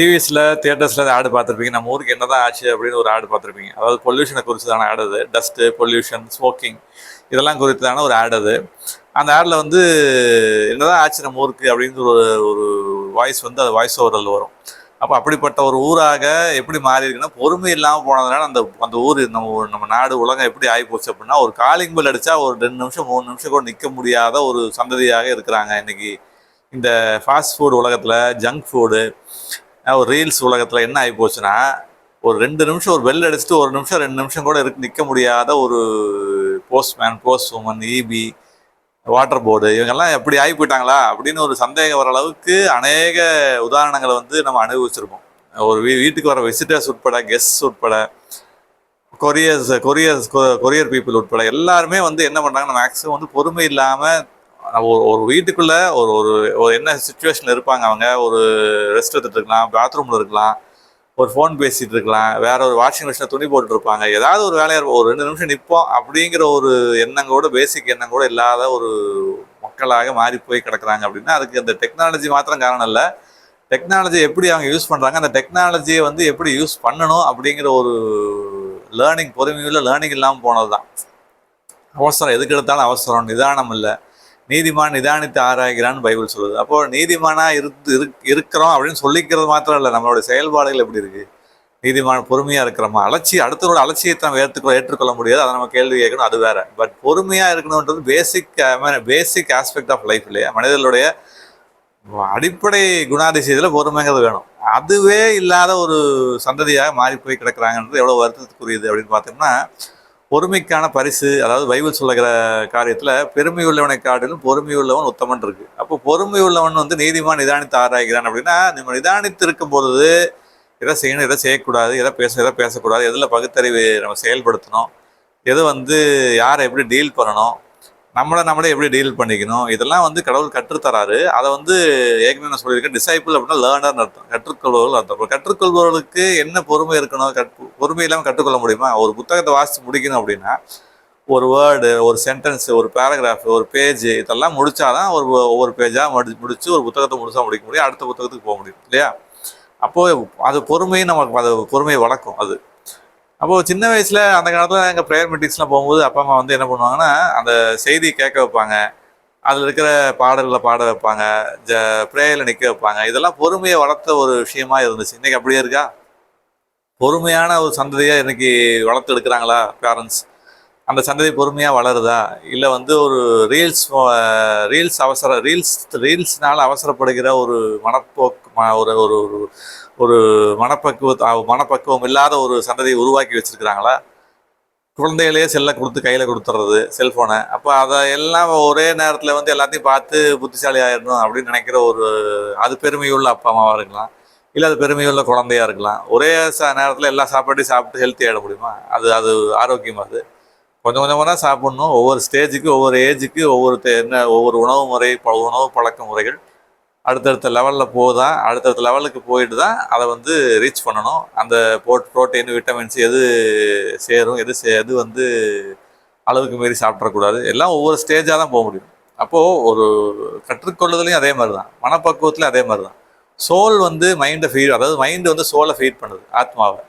டிவிஸில் தியேட்டர்ஸில் ஆடு பார்த்துருப்பீங்க. நம்ம ஊருக்கு என்னதான் ஆச்சு அப்படின்னு ஒரு ஆடு பார்த்துருப்பீங்க. அதாவது பொல்யூஷனை குறிச்சதான ஆடு அது. டஸ்ட்டு பொல்யூஷன் ஸ்மோக்கிங் இதெல்லாம் குறித்ததான ஒரு ஆடு அது. அந்த ஆடில் வந்து என்னதான் ஆச்சு நம்ம ஊருக்கு அப்படின்னு ஒரு ஒரு வாய்ஸ் வந்து அது வாய்ஸ் ஓவரில் வரும். அப்போ அப்படிப்பட்ட ஒரு ஊராக எப்படி மாறி இருக்குன்னா பொறுமை இல்லாமல் போனதுனால அந்த அந்த ஊர் நம்ம நம்ம நாடு உலகம் எப்படி ஆகி போச்சு அப்படின்னா ஒரு காலிங் பெல் அடித்தா ஒரு ரெண்டு நிமிஷம் மூணு நிமிஷம் கூட நிற்க முடியாத ஒரு சந்ததியாக இருக்கிறாங்க இன்னைக்கு. இந்த ஃபாஸ்ட் ஃபுட் உலகத்தில் ஜங்க் ஃபுட்டு ஒரு ரீல்ஸ் உலகத்தில் என்ன ஆகி போச்சுன்னா ஒரு ரெண்டு நிமிஷம் ஒரு பெல் அடிச்சுட்டு ஒரு நிமிஷம் ரெண்டு நிமிஷம் கூட இருக்கு நிற்க முடியாத ஒரு postman post woman EB water board இவங்கெல்லாம் எப்படி ஆகி போயிட்டாங்களா? அப்படின்னு ஒரு சந்தேகம் வர அளவுக்கு அநேக உதாரணங்களை வந்து நம்ம அனுபவிச்சிருக்கோம் ஒரு வீ வீட்டுக்கு வர விசிட்டர்ஸ் உட்பட கெஸ்ட்ஸ் உட்பட கொரியர்ஸ் கொரியர்ஸ் கொரியர் பீப்புள் உட்பட எல்லாருமே வந்து என்ன பண்ணுறாங்கன்னா மேக்ஸிமம் வந்து பொறுமை இல்லாமல் ஒரு ஒரு வீட்டுக்குள்ளே ஒரு ஒரு ஒரு என்ன சுச்சுவேஷனில் இருப்பாங்க அவங்க? ஒரு ரெஸ்ட் எடுத்துகிட்டு இருக்கலாம் பாத்ரூமில் இருக்கலாம் ஒரு ஃபோன் பேசிகிட்டு இருக்கலாம் வேற ஒரு வாஷிங் மிஷினில் துணி போட்டுருப்பாங்க ஏதாவது ஒரு வேலையாக இருக்கும். ஒரு ரெண்டு நிமிஷம் நிற்போம் அப்படிங்கிற ஒரு எண்ணங்கூட பேசிக் எண்ணம் கூட இல்லாத ஒரு மக்களாக மாறி போய் கிடக்குறாங்க அப்படின்னா அதுக்கு அந்த டெக்னாலஜி மாத்திரம் காரணம் இல்லை. டெக்னாலஜி எப்படி அவங்க யூஸ் பண்ணுறாங்க அந்த டெக்னாலஜியை வந்து எப்படி யூஸ் பண்ணணும் அப்படிங்கிற ஒரு லேர்னிங் பொறுமையுள்ள லேர்னிங் இல்லாமல் போனது தான் அவசரம் எதுக்கு எடுத்தாலும் அவசரம் நிதானம் இல்லை. நீதிமான் நிதானித்து ஆராய்கிறான்னு பைபிள் சொல்லுது. அப்போ நீதிமானா இருந்து இருக்- இருக்கிறோம் அப்படின்னு சொல்லிக்கிறது மாத்திரம் இல்லை. நம்மளோட செயல்பாடுகள் எப்படி இருக்கு? நீதிமான் பொறுமையா இருக்கிறோமா? அலட்சி அடுத்தவரோட அலட்சியத்தை நம்ம ஏற்றுக்கொள்ள ஏற்றுக்கொள்ள முடியாது. அதை நம்ம கேள்வி கேட்கணும். அது வேற. பட் பொறுமையா இருக்கணுன்றது basic basic aspect of life இல்லையா? மனிதர்களுடைய அடிப்படை குணாதிசயத்தில் பொறுமைங்கிறது வேணும். அதுவே இல்லாத ஒரு சந்ததியாக மாறி போய் கிடக்கிறாங்கன்றது எவ்வளோ வருத்தத்துக்குரியது அப்படின்னு பார்த்தோம்னா பொறுமைக்கான பரிசு அதாவது பைபிள் சொல்லுகிற காரியத்தில் பெருமை உள்ளவனை காட்டிலும் பொறுமை உள்ளவன் உத்தமன் இருக்கு. அப்போ பொறுமை உள்ளவன் வந்து நீதிமான் நிதானித்து ஆராய்கிறான் அப்படின்னா நம்ம நிதானித்து இருக்கும் பொழுது எதை செய்யணும் எதை செய்யக்கூடாது எதை பேச எதை பேசக்கூடாது எதில் பகுத்தறிவு நம்ம செயல்படுத்தணும் எதை வந்து யாரை எப்படி டீல் பண்ணணும் நம்மளை நம்மளே எப்படி டீல் பண்ணிக்கணும்? இதெல்லாம் வந்து கடவுள் கற்றுத்தராரு. அதை வந்து ஏற்கனவே நான் சொல்லியிருக்கேன். டிசைபிள் அப்படின்னா லேர்னர் அர்த்தம். கற்றுக்கொள்வர்கள் அர்த்தம். கற்றுக்கொள்பவர்களுக்கு என்ன பொறுமை இருக்கணும்? கற்று பொறுமை இல்லாமல் கற்றுக்கொள்ள முடியுமா? ஒரு புத்தகத்தை வாசித்து முடிக்கணும் அப்படின்னா ஒரு வேர்டு ஒரு சென்டென்ஸ் ஒரு பேராகிராஃப் ஒரு பேஜ் இதெல்லாம் முடிச்சாதான் ஒரு ஒவ்வொரு பேஜாக முடி முடிச்சு ஒரு புத்தகத்தை முடிச்சா முடிக்க முடியும். அடுத்த புத்தகத்துக்கு போக முடியும். இல்லையா? அப்போது அது பொறுமையும் நமக்கு அது பொறுமையை வளர்க்கும். அது அப்போது சின்ன வயசில் அந்த காலத்தில் எங்கள் ப்ரேயர் மீட்டிங்ஸ்லாம் போகும்போது அப்பா அம்மா வந்து என்ன பண்ணுவாங்கன்னா அந்த செய்தி கேட்க வைப்பாங்க. அதில் இருக்கிற பாடல்களை பாட வைப்பாங்க. ஜ ப்ரேயரில் நிற்க வைப்பாங்க. இதெல்லாம் பொறுமையை வளர்த்த ஒரு விஷயமா இருந்துச்சு. இன்றைக்கி அப்படியே இருக்கா? பொறுமையான ஒரு சந்ததியை இன்றைக்கி வளர்த்து எடுக்கிறாங்களா பேரண்ட்ஸ் அந்த சந்ததி பொறுமையாக வளருதா? இல்லை வந்து ஒரு ரீல்ஸ் ரீல்ஸ் அவசர ரீல்ஸ் ரீல்ஸ்னால அவசரப்படுகிற ஒரு மனப்போக்கு ஒரு ஒரு ஒரு ஒரு மனப்பக்குவ மனப்பக்குவம் இல்லாத ஒரு சந்ததியை உருவாக்கி வச்சிருக்கிறாங்களா? குழந்தைகளையே செல்லை கொடுத்து கையில் கொடுத்துட்றது செல்ஃபோனை அப்போ அதை எல்லாம் ஒரே நேரத்தில் வந்து எல்லாத்தையும் பார்த்து புத்திசாலி ஆயிடணும் அப்படின்னு நினைக்கிற ஒரு அது பெருமையுள்ள அப்பா அம்மாவாக இருக்கலாம். இல்லை அது பெருமையுள்ள குழந்தையா இருக்கலாம். ஒரே ச நேரத்தில் எல்லா சாப்பாட்டையும் சாப்பிட்டு ஹெல்த்தி ஆகிட முடியுமா? அது அது ஆரோக்கியமாக அது? கொஞ்சம் கொஞ்சமாக தான் சாப்பிட்ணும். ஒவ்வொரு ஸ்டேஜுக்கு ஒவ்வொரு ஏஜுக்கு ஒவ்வொரு என்ன ஒவ்வொரு உணவு முறை உணவு பழக்க முறைகள். அடுத்தடுத்த லெவலில் போதான் அடுத்தடுத்த லெவலுக்கு போயிட்டு தான் அதை வந்து ரீச் பண்ணணும். அந்த போட் ப்ரோட்டீன் விட்டமின்ஸ் எது சேரும் எது சே எது வந்து அளவுக்கு மீறி சாப்பிட்றக்கூடாது எல்லாம் ஒவ்வொரு ஸ்டேஜாக தான் போக முடியும். அப்போது ஒரு கற்றுக்கொள்ளுதலையும் அதே மாதிரி தான் மனப்பக்குவத்துலையும் அதே மாதிரி தான் சோல் வந்து மைண்டை ஃபீட் அதாவது மைண்டு வந்து சோலை ஃபீட் பண்ணுது ஆத்மாவை.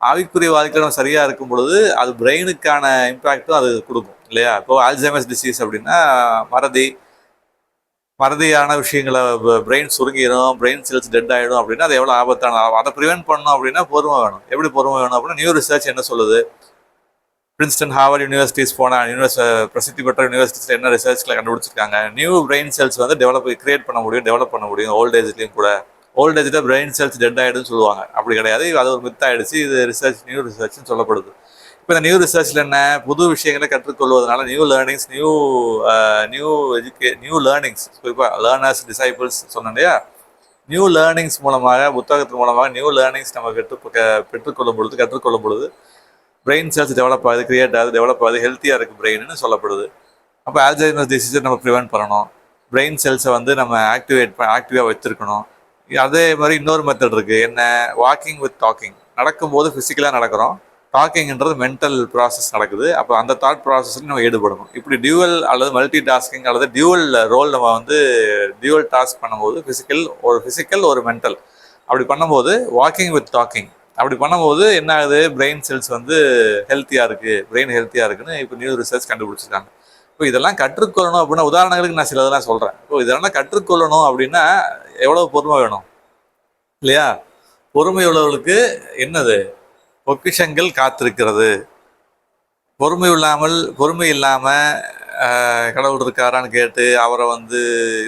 ஆவிக்குரிய வாழ்க்கையில் நம்ம சரியாக இருக்கும் பொழுது அது பிரெயினுக்கான இம்பேக்டும் அது கொடுக்கும் இல்லையா? இப்போ ஆல்சைமஸ் டிசீஸ் அப்படின்னா மறதி மறதியான விஷயங்களை பிரெயின் சுருங்கிடும் பிரெயின் செல்ஸ் டெட் ஆகிடும் அப்படின்னா அது எவ்வளோ ஆபத்தான அதை ப்ரிவென்ட் பண்ணணும் அப்படின்னா பொறுமை வேணும். எப்படி பொறுமை வேணும் அப்படின்னா நியூ ரிசர்ச் என்ன சொல்லுது? பிரின்ஸ்டன் ஹார்வர்ட் யூனிவர்சிட்டிஸ் போன யூனிவர்ஸ் பிரசித்தி பெற்ற யூனிவர்சிட்டிஸில் என்ன ரிசர்ச்சில் கண்டுபிடிச்சிருக்காங்க? நியூ பிரெயின் செல்ஸ் வந்து டெவலப் கிரியேட் பண்ண முடியும் டெவலப் பண்ண முடியும் ஓல்ட் ஏஜ்லேயும் கூட. ஓல்ட் ஏஜில் பிரெயின் செல்ஸ் டெட் ஆகிடுன்னு சொல்லுவாங்க. அப்படி கிடையாது. அது ஒரு மித்தாயிடுச்சு இது ரிசர்ச் நியூ ரிசர்ச்னு சொல்லப்படுது. இப்போ இந்த நியூ ரிசர்ச்சில் என்ன புது விஷயங்களை கற்றுக்கொள்வதனால நியூ லேர்னிங்ஸ் நியூ நியூ எஜுகே நியூ லேர்னிங்ஸ் குறிப்பாக லேர்னர்ஸ் டிசைபிள்ஸ் சொன்னேன் இல்லையா? நியூ லேர்னிங்ஸ் மூலமாக புத்தகத்தின் மூலமாக நியூ லேர்னிங்ஸ் நம்ம கற்று பெற்றுக்கொள்ளும் பொழுது கற்றுக்கொள்ளும் பொழுது பிரெயின் செல்ஸ் டெவலப் ஆகுது கிரியேட் ஆகுது டெவலப் ஆகுது ஹெல்த்தியாக இருக்குது பிரெயின்னு சொல்லப்படுது. அப்போ ஆல்ஜைமஸ் டிசீஸை நம்ம ப்ரிவெண்ட் பண்ணணும். பிரெயின் செல்ஸை வந்து நம்ம ஆக்டிவேட் ஆக்டிவாக வச்சுருக்கணும். அதே மாதிரி இன்னொரு மெத்தட் இருக்குது என்ன? வாக்கிங் வித் டாக்கிங் நடக்கும்போது ஃபிசிக்கலாக நடக்கிறோம். டாக்கிங்ன்றது மென்டல் ப்ராசஸ் நடக்குது. அப்போ அந்த தாட் ப்ராசஸ்லையும் நம்ம ஈடுபடணும். இப்படி டியூவல் அல்லது மல்டி டாஸ்கிங் அல்லது டியூவல் ரோல் நம்ம வந்து டியூவல் டாஸ்க் பண்ணும்போது ஃபிசிக்கல் ஒரு ஃபிசிக்கல் ஒரு மென்டல் அப்படி பண்ணும்போது வாக்கிங் வித் டாக்கிங் அப்படி பண்ணும்போது என்ன ஆகுது? பிரெயின் செல்ஸ் வந்து ஹெல்த்தியாக இருக்குது பிரெயின் ஹெல்த்தியாக இருக்குன்னு இப்போ நியூ ரிசர்ச் கண்டுபிடிச்சிருக்காங்க இப்போ இதெல்லாம் கற்றுக்கொள்ளணும் அப்படின்னா உதாரணங்களுக்கு நான் சிலதெல்லாம் சொல்கிறேன் இப்போ இதெல்லாம் கற்றுக்கொள்ளணும் அப்படின்னா எவ்வளோ பொறுமை வேணும்? இல்லையா? பொறுமை உள்ளவர்களுக்கு என்னது? பொக்கிஷங்கள் காத்திருக்கிறது. பொறுமை இல்லாமல் பொறுமை இல்லாமல் கடவுள் இருக்காரான்னு கேட்டு அவரை வந்து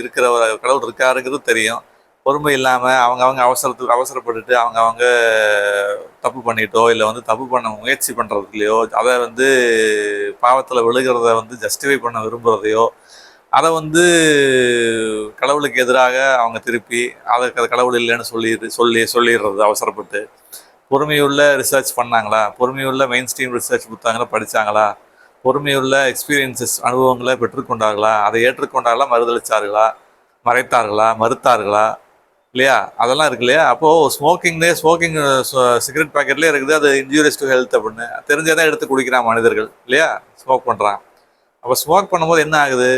இருக்கிறவர் கடவுள் இருக்காருங்கிறது தெரியும். பொறுமை இல்லாமல் அவங்க அவங்க அவசரத்துக்கு அவசரப்பட்டுட்டு அவங்க அவங்க தப்பு பண்ணிட்டோ இல்லை வந்து தப்பு பண்ண முயற்சி பண்ணுறதுலையோ அதை வந்து பாவத்தில் விழுகிறத வந்து ஜஸ்டிஃபை பண்ண விரும்புகிறதையோ அதை வந்து கடவுளுக்கு எதிராக அவங்க திருப்பி அதை க- கடவுள் இல்லைன்னு சொல்லி சொல்லி சொல்லிடுறது அவசரப்பட்டு. பொறுமையுள்ள ரிசர்ச் பண்ணாங்களா? பொறுமையுள்ள மெயின் ஸ்ட்ரீம் ரிசர்ச் புத்தகங்களை படிச்சாங்களா? பொறுமையுள்ள எக்ஸ்பீரியன்சஸ் அனுபவங்களை பெற்றுக்கொண்டார்களா? அதை ஏற்றுக்கொண்டார்களா? மறுதளிச்சார்களா? மறைத்தார்களா? மறுத்தார்களா? இல்லையா? அதெல்லாம் இருக்கு இல்லையா? அப்போது ஸ்மோக்கிங்லேயே ஸ்மோக்கிங் சிகரெட் பாக்கெட்லேயே இருக்குது. அது இன்ஜூரியஸ் டு ஹெல்த் அப்படின்னு. தெரிஞ்சே தான் எடுத்து குடிக்கிறான் மனிதர்கள். இல்லையா? ஸ்மோக் பண்ணுறான் அப்போ ஸ்மோக் பண்ணும்போது என்ன ஆகுது?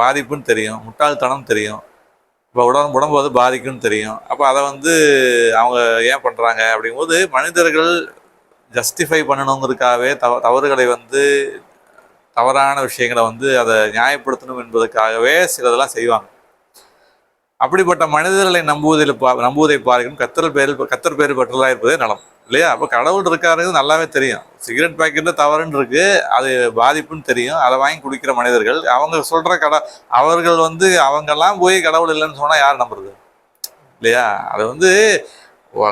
பாதிப்புன்னு தெரியும். முட்டாள்தனம் தெரியும். இப்போ உடம்பு உடம்பு வந்து பாதிக்கும்னு தெரியும். அப்போ அதை வந்து அவங்க ஏன் பண்ணுறாங்க அப்படிங்கும்போது மனிதர்கள் ஜஸ்டிஃபை பண்ணணுங்கிறதுக்காகவே தவ தவறுகளை வந்து தவறான விஷயங்களை வந்து அதை நியாயப்படுத்தணும் என்பதற்காகவே சிலதெல்லாம் செய்வாங்க. அப்படிப்பட்ட மனிதர்களை நம்புவதில் பா நம்புவதை பாருங்கள். கத்தர் பேரில் கத்தர் பேர் பெற்றதாக இருப்பதே நலம். இல்லையா? அப்போ கடவுள் இருக்காருங்கிறது நல்லாவே தெரியும். சிகரெட் பேக்கெட்டில் தவறுன்னு இருக்கு அது பாதிப்புன்னு தெரியும். அதை வாங்கி குடிக்கிற மனிதர்கள் அவங்க சொல்கிற கட அவர்கள் வந்து அவங்கெல்லாம் போய் கடவுள் இல்லைன்னு சொன்னால் யார் நம்புறது? இல்லையா? அது வந்து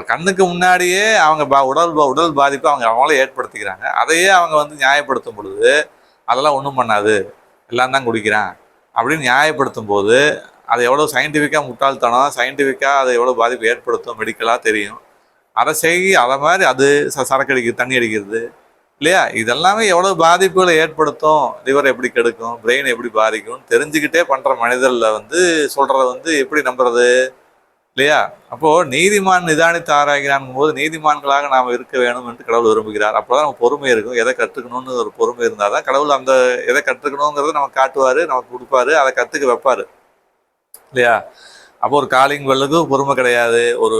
கண்ணுக்கு முன்னாடியே அவங்க பா உடல் பா- உடல் பாதிப்பை அவங்க அவங்களே ஏற்படுத்திக்கிறாங்க. அதையே அவங்க வந்து நியாயப்படுத்தும் பொழுது அதெல்லாம் ஒன்றும் பண்ணாது. எல்லாம் தான் குடிக்கிறான். அப்படின்னு நியாயப்படுத்தும் போது அது எவ்வளோ சயின்டிஃபிக்காக முட்டாள்தனம் சயின்டிஃபிக்காக அது எவ்வளோ பாதிப்பு ஏற்படுத்தும் மெடிக்கலாக தெரியும். அதை அதை மாதிரி அது ச சரக்கு அடிக்கிறது தண்ணி அடிக்கிறது. இல்லையா? இதெல்லாமே எவ்வளோ பாதிப்புகளை ஏற்படுத்தும்? லிவர் எப்படி கெடுக்கும்? பிரெயின் எப்படி பாதிக்கும் தெரிஞ்சுக்கிட்டே பண்ணுற மனிதரில் வந்து சொல்கிறத வந்து எப்படி நம்புறது? இல்லையா? அப்போது நீதிமான் நிதானித்து ஆராய்கிறான் போது நீதிமான்களாக நாம் இருக்க வேணும் என்று கடவுள் விரும்புகிறார். அப்போ தான் நம்ம பொறுமை இருக்கும். எதை கற்றுக்கணும்னு ஒரு பொறுமை இருந்தால் தான் கடவுள் அந்த எதை கற்றுக்கணுங்கிறத நமக்கு காட்டுவார் நமக்கு கொடுப்பாரு அதை கற்றுக்க வைப்பார். இல்லையா? அப்போ ஒரு காலிங் பெல்லுக்கு பொறுமை கிடையாது. ஒரு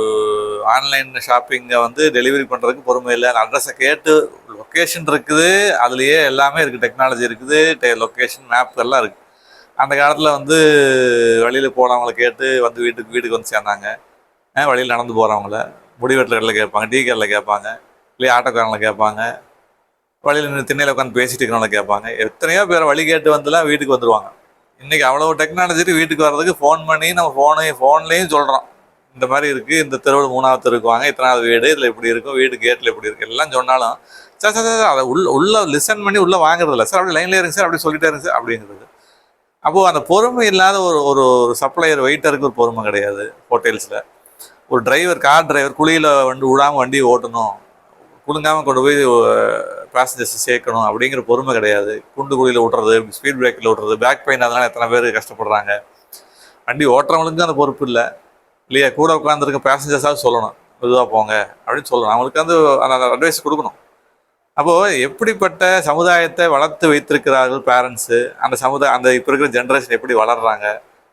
ஆன்லைன் ஷாப்பிங்கை வந்து டெலிவரி பண்ணுறதுக்கு பொறுமை இல்லை. அந்த அட்ரஸை கேட்டு லொக்கேஷன் இருக்குது. அதுலேயே எல்லாமே இருக்குது டெக்னாலஜி இருக்குது. டெ லொக்கேஷன் மேப் எல்லாம் இருக்குது அந்த காலத்தில் வந்து வழியில் போனவங்கள கேட்டு வந்து வீட்டுக்கு வீட்டுக்கு வந்து சேர்ந்தாங்க. வழியில் நடந்து போகிறவங்கள முடிவெட்டில் கடையில் கேட்பாங்க. டீ கடையில் கேட்பாங்க. இல்லையா ஆட்டோக்காரங்களை கேட்பாங்க. வழியில் நின்று திண்ணையில் உட்காந்து பேசிட்டு இருக்கிறவங்கள கேட்பாங்க. எத்தனையோ பேர் வழி கேட்டு வந்துலாம் வீட்டுக்கு வந்துடுவாங்க இன்றைக்கி அவ்வளோ டெக்னாலஜி வீட்டுக்கு வர்றதுக்கு ஃபோன் பண்ணி நம்ம ஃபோனு ஃபோன்லேயும் சொல்கிறோம் இந்த மாதிரி இருக்குது இந்த தெருவில் மூணாவது இருக்குவாங்க வாங்க இத்தனாவது வீடு இதில் இப்படி இருக்கும் வீடு கேட்டில் இப்படி இருக்குது எல்லாம் சொன்னாலும் சார் சார் சார் அதை உள்ள உள்ளே லிசன் பண்ணி உள்ளே வாங்குறதில்ல சார் அப்படி லைனில் இருங்க சார் அப்படி சொல்லிட்டே இருங்க சார் அப்படிங்கிறது. அப்போது அந்த பொறுமை இல்லாத ஒரு ஒரு ஒரு சப்ளையர் வெயிட்டருக்கு ஒரு பொறுமை கிடையாது ஹோட்டல்ஸில் ஒரு டிரைவர் கார் டிரைவர் குழியில் வந்து விடாமல் வண்டி ஓட்டணும். குலுங்காமல் கொண்டு போய் பேசஞ்சர்ஸ் சேர்க்கணும் அப்படிங்கிற பொறுமை கிடையாது. குண்டு குழியில் ஓட்டுறது ஸ்பீட் பிரேக்கில் ஓட்டுறது பேக் பெயின் அதனால் எத்தனை பேர் கஷ்டப்படுறாங்க. வண்டி ஓட்டுறவங்களுக்கும் அந்த பொறுப்பு இல்லை. இல்லையா கூட உட்காந்துருக்க பேசஞ்சர்ஸாவது சொல்லணும். மெதுவாக போங்க அப்படின்னு சொல்லணும். அவங்களுக்கு வந்து அந்த அட்வைஸ் கொடுக்கணும். அப்போது எப்படிப்பட்ட சமுதாயத்தை வளர்த்து வைத்திருக்கிறார்கள் பேரண்ட்ஸு அந்த சமுதாய அந்த இப்போ இருக்கிற ஜென்ரேஷன் எப்படி வளர்கிறாங்க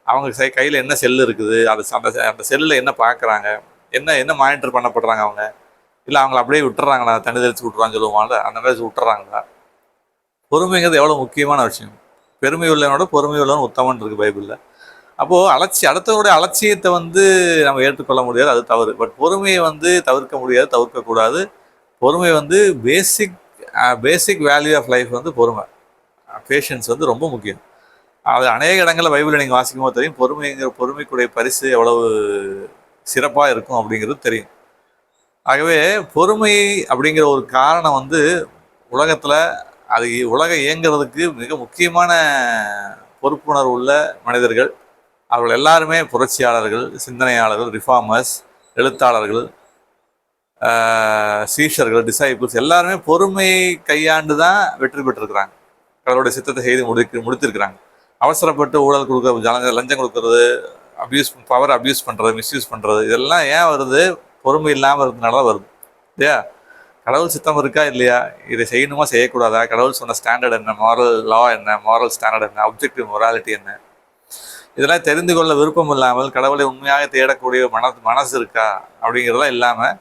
அவங்க சை கையில் என்ன செல் இருக்குது? அது அந்த அந்த செல்லில் என்ன பார்க்குறாங்க என்ன என்ன மானிட்டர் பண்ணப்படுறாங்க அவங்க? இல்லை அவங்கள அப்படியே விட்டுறாங்களா தண்ணி தெளிச்சு விட்டுறான்னு சொல்லுவாங்கல்ல அந்த மாதிரி விட்டுறாங்களா பொறுமைங்கிறது எவ்வளோ முக்கியமான விஷயம். பெருமை உள்ளவனோட பொறுமை உள்ளவன் உத்தமன் இருக்குது பைபிளில். அப்போது அலட்சி அடுத்தவருடைய அலட்சியத்தை வந்து நம்ம ஏற்றுக்கொள்ள முடியாது அது தவறு. பட் பொறுமையை வந்து தவிர்க்க முடியாது தவிர்க்கக்கூடாது பொறுமை வந்து basic basic value of life வந்து பொறுமை. பேஷன்ஸ் வந்து ரொம்ப முக்கியம். அது அநேக இடங்களில் பைபிளில் நீங்கள் வாசிக்கும் போது தெரியும் பொறுமைங்கிற பொறுமைக்குடைய பரிசு எவ்வளவு சிறப்பாக இருக்கும் அப்படிங்கிறது தெரியும். ஆகவே பொறுமை அப்படிங்கிற ஒரு காரணம் வந்து உலகத்தில் அது உலகம் இயங்குறதுக்கு மிக முக்கியமான பொறுப்புணர்வு உள்ள மனிதர்கள். அவர்கள் எல்லாருமே புரட்சியாளர்கள் சிந்தனையாளர்கள் ரிஃபார்மர்ஸ் எழுத்தாளர்கள் சீஷர்கள் டிசைபிள்ஸ் எல்லாருமே பொறுமையை கையாண்டு தான் வெற்றி பெற்றிருக்கிறாங்க. கடவுளுடைய சித்தத்தை செய்து முடிக்க முடித்திருக்கிறாங்க. அவசரப்பட்டு ஊழல் கொடுக்க லஞ்சம் கொடுக்கறது அப்யூஸ் பவர் அப்யூஸ் பண்ணுறது மிஸ்யூஸ் பண்ணுறது இதெல்லாம் ஏன் வருது? பொறுமை இல்லாமல் இருந்தனால தான் வருது. இல்லையா? கடவுள் சித்தம் இருக்கா இல்லையா? இதை செய்யணுமா செய்யக்கூடாதா? கடவுள் சொன்ன ஸ்டாண்டர்ட் என்ன? மாரல் லா என்ன? மாரல் ஸ்டாண்டர்ட் என்ன? அப்ஜெக்டிவ் மொராலிட்டி என்ன? இதெல்லாம் தெரிந்து கொள்ள விருப்பம் இல்லாமல் கடவுளை உண்மையாக தேடக்கூடிய மன மனசு இருக்கா? அப்படிங்கிறதெல்லாம் இல்லாமல்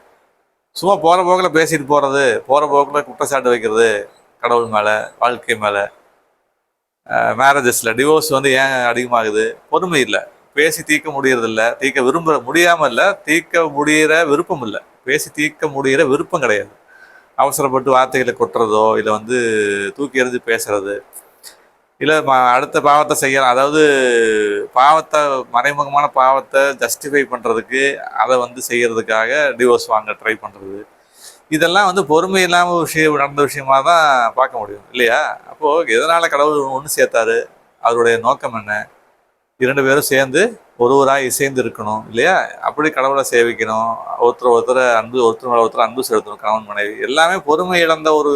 சும்மா போகிற போக்கில் பேசிட்டு போகிறது போகிற போக்கில் குற்றச்சாட்டு வைக்கிறது கடவுள் மேலே வாழ்க்கை மேலே. மேரேஜஸில் டிவோர்ஸ் வந்து ஏன் அதிகமாகுது? பொறுமை இல்லை. பேசி தீர்க்க முடியறதில்ல தீர்க்க விரும்ப முடியாமல் இல்லை தீர்க்க முடியிற விருப்பம் இல்லை. பேசி தீர்க்க முடியிற விருப்பம் கிடையாது. அவசரப்பட்டு வார்த்தைகளை கொட்டுறதோ இல்லை வந்து தூக்கி எறிஞ்சு பேசுறது இல்லை அடுத்த பாவத்தை செய்யலாம் அதாவது பாவத்தை மறைமுகமான பாவத்தை ஜஸ்டிஃபை பண்ணுறதுக்கு அதை வந்து செய்கிறதுக்காக டிவோர்ஸ் வாங்க ட்ரை பண்ணுறது இதெல்லாம் வந்து பொறுமை இல்லாமல் விஷயம் நடந்த விஷயமா தான் பார்க்க முடியும் இல்லையா? அப்போது எதனால் கடவுள் ஒன்று சேர்த்தாரு? அவருடைய நோக்கம் என்ன? இரண்டு பேரும் சேர்ந்து ஒருவராக இசைந்து இருக்கணும் இல்லையா? அப்படி கடவுளை சேவிக்கணும். ஒருத்தர் ஒருத்தரை அன்பு ஒருத்தர் மேலே ஒருத்தர் அன்பு செலுத்தணும் கணவன் மனைவி. எல்லாமே பொறுமை இழந்த ஒரு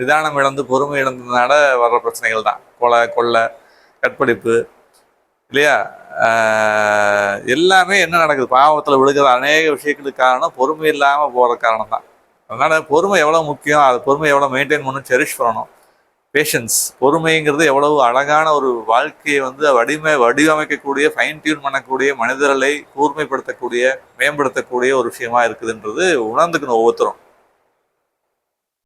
நிதானம் இழந்து பொறுமை இழந்ததுனால வர்ற பிரச்சனைகள் தான். கொலை கொள்ளை கற்பழிப்பு இல்லையா? எல்லாமே என்ன நடக்குது? பாவத்தில் விழுகிற அநேக விஷயங்களுக்கு காரணம் பொறுமை இல்லாமல் போகிற காரணம் தான். அதனால் பொறுமை எவ்வளோ முக்கியம் அது பொறுமை எவ்வளோ மெயின்டைன் பண்ணணும் செரிஷ் பண்ணணும். பேஷன்ஸ் பொறுமைங்கிறது எவ்வளவு அழகான ஒரு வாழ்க்கையை வந்து வடிமை வடிவமைக்கக்கூடிய ஃபைன் டியூன் பண்ணக்கூடிய மனிதர்களை கூர்மைப்படுத்தக்கூடிய மேம்படுத்தக்கூடிய ஒரு விஷயமா இருக்குதுன்றது உணர்ந்துக்கணும் ஒவ்வொருத்தரும்.